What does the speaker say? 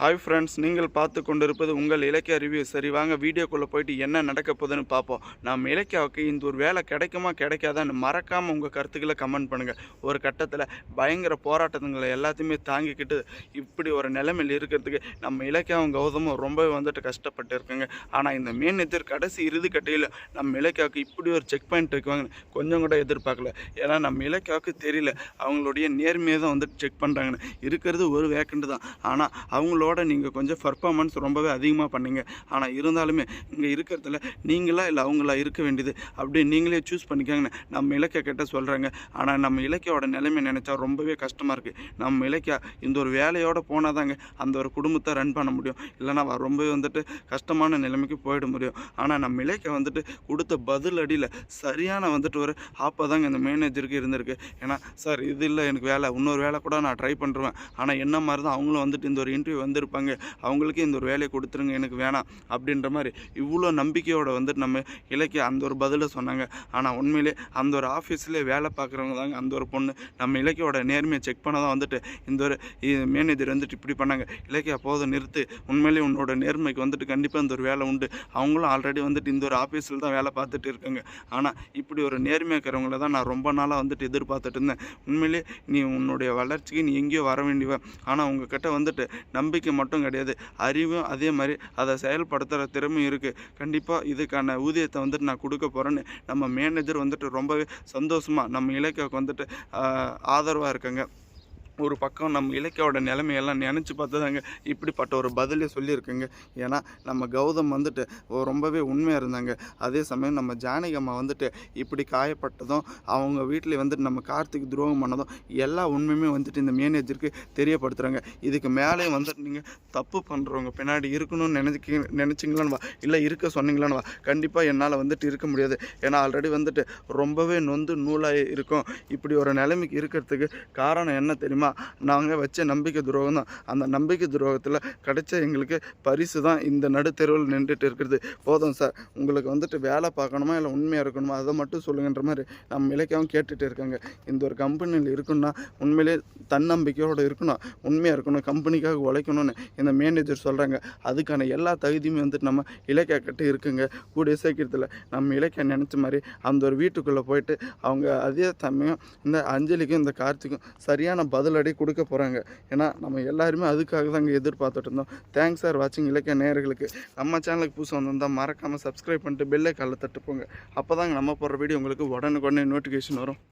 Hi friends நீங்கள் பார்த்து கொண்டிருப்பது உங்கள் இலக்கிய ரிவ்யூ சரி வாங்க வீடியோக்குள்ளே போயிட்டு என்ன நடக்க போகுதுன்னு பார்ப்போம். நம்ம இலக்கியாவுக்கு இந்த ஒரு வேலை கிடைக்குமா கிடைக்காதான்னு மறக்காமல் உங்கள் கருத்துக்களை கமெண்ட் பண்ணுங்கள் ஒரு கட்டத்தில் பயங்கர போராட்டத்துங்களை எல்லாத்தையுமே தாங்கிக்கிட்டு இப்படி ஒரு நிலைமையில் இருக்கிறதுக்கு நம்ம இலக்கியாவும் கௌதமும் ரொம்பவே வந்துட்டு கஷ்டப்பட்டு இருக்குங்க. ஆனால் இந்த மேனேஜர் கடைசி இறுதி கட்டையில் நம்ம இலக்கியாவுக்கு இப்படி ஒரு செக் பாயிண்ட் வைக்குவாங்கன்னு கொஞ்சம் கூட எதிர்பார்க்கல. ஏன்னா நம்ம இலக்கியாவுக்கு தெரியல. அவங்களுடைய நேர்மையை தான் வந்துட்டு செக் பண்ணுறாங்கன்னு இருக்கிறது ஒரு வேக்கண்ட் தான். ஆனால் அவங்களோட நீங்கள் கொஞ்சம் பர்ஃபார்மன்ஸ் ரொம்பவே அதிகமாக பண்ணீங்க. ஆனால் இருந்தாலுமே இங்கே இருக்கிறதுல நீங்களா இல்லை அவங்களா இருக்க வேண்டியது அப்படி நீங்களே சூஸ் பண்ணிக்கோங்கன்னு நம்ம இலக்கிய கிட்ட சொல்கிறாங்க ஆனால் நம்ம இலக்கியோட நிலைமை நினச்சா ரொம்பவே கஷ்டமாக இருக்குது நம்ம இலக்கியா இந்த ஒரு வேலையோடு போனால் தாங்க அந்த ஒரு குடும்பத்தை ரன் பண்ண முடியும். இல்லைன்னா ரொம்பவே வந்துட்டு கஷ்டமான நிலைமைக்கு போயிட முடியும். ஆனால் நம்ம இலக்கிய வந்துட்டு கொடுத்த பதில் அடியில் சரியான வந்துட்டு ஒரு ஆப்பை தாங்க இந்த மேனேஜருக்கு இருந்திருக்கு. ஏன்னா சார் இது இல்லை எனக்கு வேலை. இன்னொரு வேலை கூட நான் ட்ரை பண்ணுறேன் ஆனால் என்ன மாதிரி தான் அவங்களும் வந்துட்டு இந்த ஒரு இன்டர்வியூ வந்திருப்பாங்க அவங்களுக்கு இந்த ஒரு வேலையை கொடுத்துருங்க எனக்கு வேணாம் அப்படின்ற மாதிரி இவ்வளோ நம்பிக்கையோட வந்துட்டு நம்ம இலக்கிய அந்த ஒரு பதிலை சொன்னாங்க. ஆனால் உண்மையிலே அந்த ஒரு ஆஃபீஸில் வேலை பார்க்குறவங்க தாங்க அந்த ஒரு பொண்ணு. நம்ம இலக்கியோட நேர்மையை செக் பண்ண தான் வந்துட்டு இந்த ஒரு மேனேஜர் வந்துட்டு இப்படி பண்ணாங்க. இலக்கியா போதும் நிறுத்து உண்மையிலேயே உன்னோட நேர்மைக்கு வந்துட்டு கண்டிப்பாக இந்த ஒரு வேலை உண்டு. அவங்களும் ஆல்ரெடி வந்துட்டு இந்த ஒரு ஆஃபீஸில் தான் வேலை பார்த்துட்டு இருக்காங்க. ஆனால் இப்படி ஒரு நேர்மையாக இருக்கிறவங்கள தான் நான் ரொம்ப நாளாக வந்துட்டு எதிர்பார்த்துட்டு இருந்தேன். உண்மையிலே நீ உன்னுடைய வளர்ச்சிக்கு நீ எங்கேயோ வர வேண்டியவ. ஆனால் உங்ககிட்ட வந்துட்டு நம்பிக்கை மட்டும் கிடையாது. அறிவும் அதே மாதிரி அதை செயல்படுத்துகிற திறமையும் இருக்குது கண்டிப்பாக இதுக்கான ஊதியத்தை வந்துட்டு நான் கொடுக்க போகிறேன்னு நம்ம மேனேஜர் வந்துட்டு ரொம்பவே சந்தோஷமாக நம்ம இலக்கியாவுக்கு வந்துட்டு ஆதரவாக இருக்காங்க. ஒரு பக்கம் நம்ம இலக்கியோட நிலைமையெல்லாம் நினச்சி பார்த்து தாங்க இப்படிப்பட்ட ஒரு பதிலே சொல்லியிருக்குங்க. ஏன்னா நம்ம கௌதம் வந்துட்டு ஓ- ரொம்பவே உண்மையாக இருந்தாங்க. அதே சமயம் நம்ம ஜானகி அம்மா வந்துட்டு இப்படி காயப்பட்டதும் அவங்க வீட்டில் வந்துட்டு நம்ம கார்த்திக் துரோகம் பண்ணதும் எல்லா உண்மையுமே வந்துட்டு இந்த மேனேஜருக்கு தெரியப்படுத்துகிறாங்க இதுக்கு மேலே வந்துட்டு நீங்கள் தப்பு பண்ணுறவங்க பின்னாடி இருக்கணும்னு நினைச்சி நினச்சிங்களான்னு வா இல்லை இருக்க சொன்னீங்களான்னு வா கண்டிப்பாக என்னால் வந்துட்டு இருக்க முடியாது. ஏன்னா ஆல்ரெடி வந்துட்டு ரொம்பவே நொந்து நூலாக இருக்கும். இப்படி ஒரு நிலைமைக்கு இருக்கிறதுக்கு காரணம் என்ன தெரியுமா? நாங்கள் வச்ச நம்பிக்கை துரோகம் தான். அந்த நம்பிக்கை துரோகத்தில் கிடைச்ச எங்களுக்கு பரிசு தான் இந்த நடுத்தெருவில் நின்றுட்டு இருக்கிறது போதும் சார். உங்களுக்கு வந்துட்டு வேலை பார்க்கணுமா இல்லை உண்மையாக இருக்கணுமா? அதை மட்டும் சொல்லுங்கன்ற மாதிரி நம்ம இலக்கியாவும் கேட்டுட்டு இருக்காங்க. இந்த ஒரு கம்பெனியில் இருக்கணும்னா உண்மையிலே தன்னம்பிக்கையோடு இருக்கணும். உண்மையாக இருக்கணும். கம்பெனிக்காக உழைக்கணும்னு இந்த மேனேஜர் சொல்கிறாங்க அதுக்கான எல்லா தகுதியுமே வந்துட்டு நம்ம இலக்கியா கிட்ட இருக்குங்க. கூடிய சீக்கிரத்தில் நம்ம இலக்கியா நினச்ச மாதிரி அந்த ஒரு வீட்டுக்குள்ளே போயிட்டு அவங்க அதே சமயம் இந்த அஞ்சலிக்கும் இந்த கார்த்திக்கும் சரியான பதில் அடி கொடுக்க போகிறாங்க ஏன்னா நம்ம எல்லாருமே அதுக்காக தான் இங்கே எதிர்பார்த்துட்டு இருந்தோம். தேங்க்ஸ் சார் வாட்சிங் இலக்கிய நேயர்களுக்கு. நம்ம சேனலுக்கு புதுசு வந்திருந்தால் மறக்காமல் சப்ஸ்கிரைப் பண்ணிட்டு பெல்லை காலை தட்டுப்போங்க அப்போ தாங்க நம்ம போடுற வீடியோ உங்களுக்கு உடனுக்குடனே நோட்டிஃபிகேஷன் வரும்.